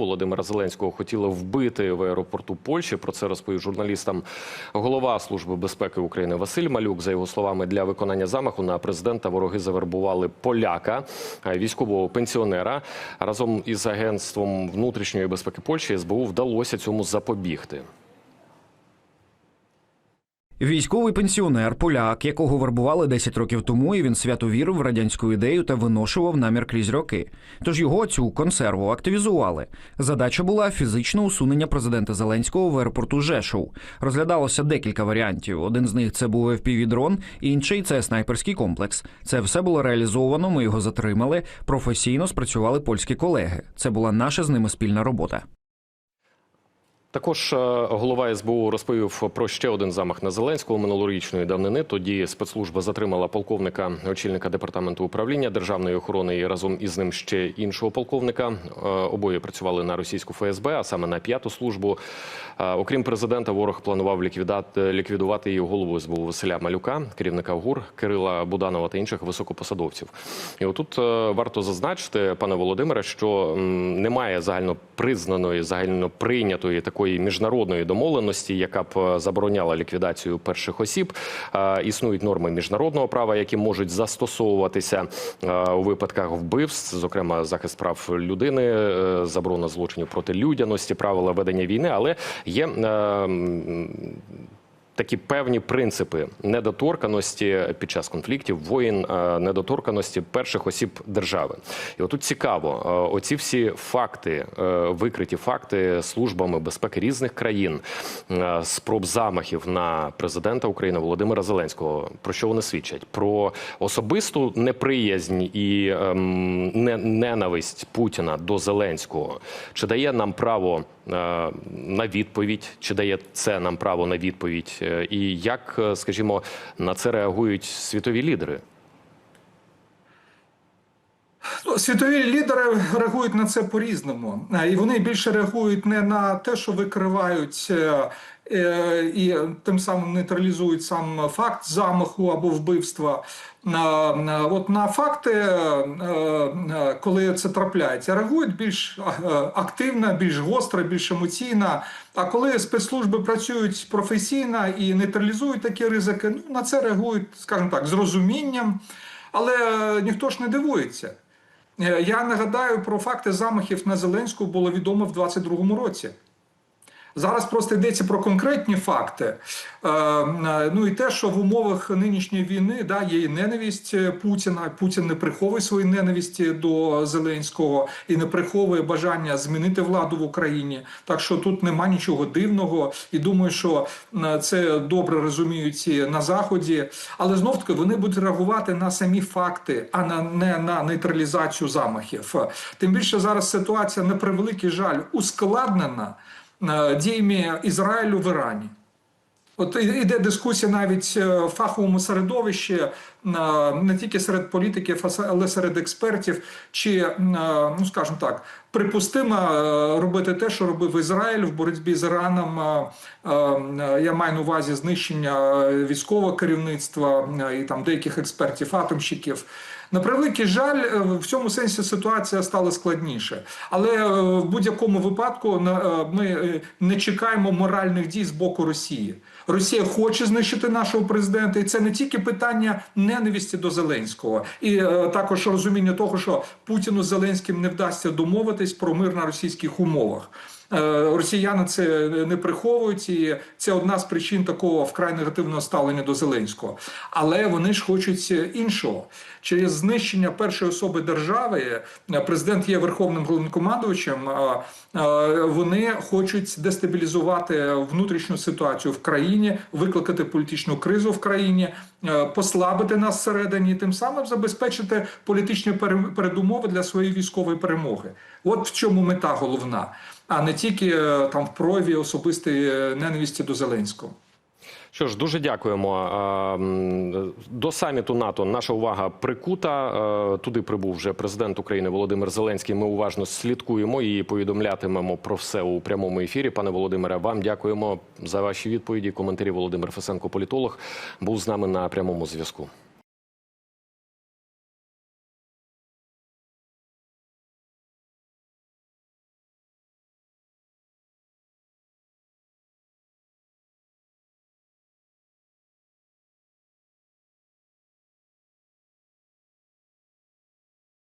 Володимира Зеленського хотіли вбити в аеропорту Польщі. Про це розповів журналістам голова служби безпеки України Василь Малюк. За його словами, для виконання замаху на президента вороги завербували поляка, військового пенсіонера. Разом із агентством внутрішньої безпеки Польщі СБУ вдалося цьому запобігти. Військовий пенсіонер, поляк, якого вербували 10 років тому, і він свято вірив в радянську ідею та виношував намір крізь роки. Тож його цю консерву активізували. Задача була фізичне усунення президента Зеленського в аеропорту Жешов. Розглядалося декілька варіантів. Один з них це був FPV-дрон, інший це снайперський комплекс. Це все було реалізовано. Ми його затримали. Професійно спрацювали польські колеги. Це була наша з ними спільна робота. Також е, голова СБУ розповів про ще один замах на Зеленського минулорічної давнини. Тоді спецслужба затримала полковника, очільника департаменту управління державної охорони і разом із ним ще іншого полковника. Е, Обоє працювали на російську ФСБ, а саме на п'яту службу. Е, Окрім президента, ворог планував ліквідувати і голову СБУ Василя Малюка, керівника ГУР Кирила Буданова та інших високопосадовців. І отут варто зазначити, пане Володимире, що немає загальнопризнаної, загальноприйнятої такої міжнародної домовленості, яка б е, забороняла ліквідацію перших осіб. Е, Існують норми міжнародного права, які можуть застосовуватися е, у випадках вбивств, зокрема захист прав людини, заборона злочинів проти людяності, правила ведення війни, але є. Такі певні принципи недоторканості під час конфліктів, воїн, е, недоторканості перших осіб держави. І отут цікаво, е, оці всі факти, е, викриті факти службами безпеки різних країн, спроб замахів на президента України Володимира Зеленського. Про що вони свідчать? Про особисту неприязнь і ем, не- ненависть Путіна до Зеленського. Чи дає нам право на відповідь, чи дає це нам право на відповідь, і як, е, скажімо, на це реагують світові лідери? Ну, Світові лідери реагують на це по-різному, Е, і вони більше реагують не на те, що викривають е, е, і тим самим нейтралізують сам факт замаху або вбивства. На, на- от на факти, е, е, коли це трапляється, реагують більш е, активно, більш гостро, більш емоційно. А коли спецслужби працюють професійно і нейтралізують такі ризики, ну на це реагують, скажімо так, з розумінням. Але е, ніхто ж не дивується. Е, Я нагадаю про факти замахів на Зеленського було відомо в 22-му році. Зараз просто йдеться про конкретні факти. Е, е, Ну і те, що в умовах нинішньої війни да, є і ненависть е, Путіна. Путін не приховує свої ненависті до Зеленського і не приховує бажання змінити владу в Україні. Так що тут нема нічого дивного. І думаю, що це добре розуміють на заході. Але знов таки вони будуть реагувати на самі факти, а не на нейтралізацію замахів. Тим більше зараз ситуація на превеликий жаль ускладнена діями Ізраїлю в Ірані. От іде дискусія навіть е, в фаховому середовищі, е, не тільки серед політиків, але серед експертів, чи, е, ну скажімо так, припустимо е, робити те, що робив Ізраїль в боротьбі з Іраном. е, е, Я маю на увазі знищення е, військового керівництва е, і там деяких експертів, атомщиків. На превеликий жаль, е, в цьому сенсі ситуація стала складніше. Але е, в будь-якому випадку е, ми не чекаємо моральних дій з боку Росії. Росія хоче знищити нашого президента, і це не тільки питання ненависті до Зеленського, і також розуміння того, що Путіну з Зеленським не вдасться домовитись про мир на російських умовах. Е, Росіяни це не приховують, і це одна з причин такого вкрай негативного ставлення до Зеленського. Але вони ж хочуть іншого. Через знищення першої особи держави е, президент є верховним головнокомандувачем. Вони хочуть дестабілізувати внутрішню ситуацію в країні, викликати політичну кризу в країні, е, послабити нас всередині, тим самим забезпечити політичні пере- передумови для своєї військової перемоги. От в чому мета головна, а не тільки е, там в прояві особистої е, ненависті до Зеленського. Що ж, дуже дякуємо. До саміту НАТО наша увага прикута. Е, Туди прибув вже президент України Володимир Зеленський. Ми уважно слідкуємо і повідомлятимемо про все у прямому ефірі. Пане Володимире, вам дякуємо за ваші відповіді. Коментарі Володимир Фесенко, політолог, був з нами на прямому зв'язку.